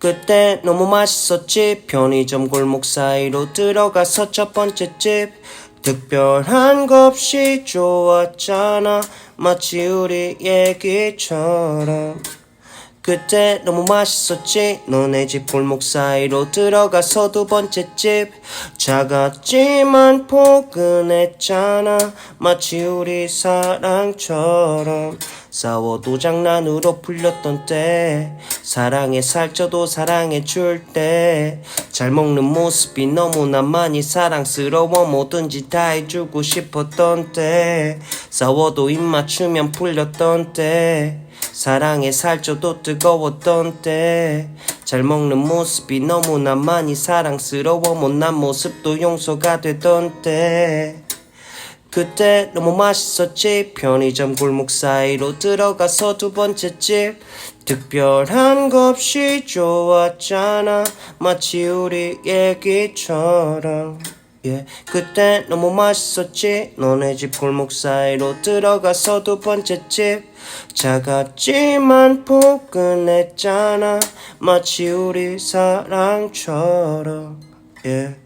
그때 너무 맛있었지? 편의점 골목 사이로 들어가서 첫 번째 집. 특별한 거 없이 좋았잖아. 마치 우리 얘기처럼. 그때 너무 맛있었지? 너네 집 골목 사이로 들어가서 두 번째 집. 작았지만 포근했잖아. 마치 우리 사랑처럼 싸워도 장난으로 풀렸던 때 사랑에 살쪄도 사랑해 줄 때 잘 먹는 모습이 너무나 많이 사랑스러워 뭐든지 다 해주고 싶었던 때 싸워도 입 맞추면 풀렸던 때 사랑에 살쪄도 뜨거웠던 때 잘 먹는 모습이 너무나 많이 사랑스러워 못난 모습도 용서가 되던 때 그때 너무 맛있었지? 편의점 골목 사이로 들어가서 두 번째 집. 특별한 거 없이 좋았잖아. 마치 우리 얘기처럼. 예, 그때 너무 맛있었지? 너네 집 골목 사이로 들어가서 두 번째 집. 작았지만 포근했잖아. 마치 우리 사랑처럼. 예.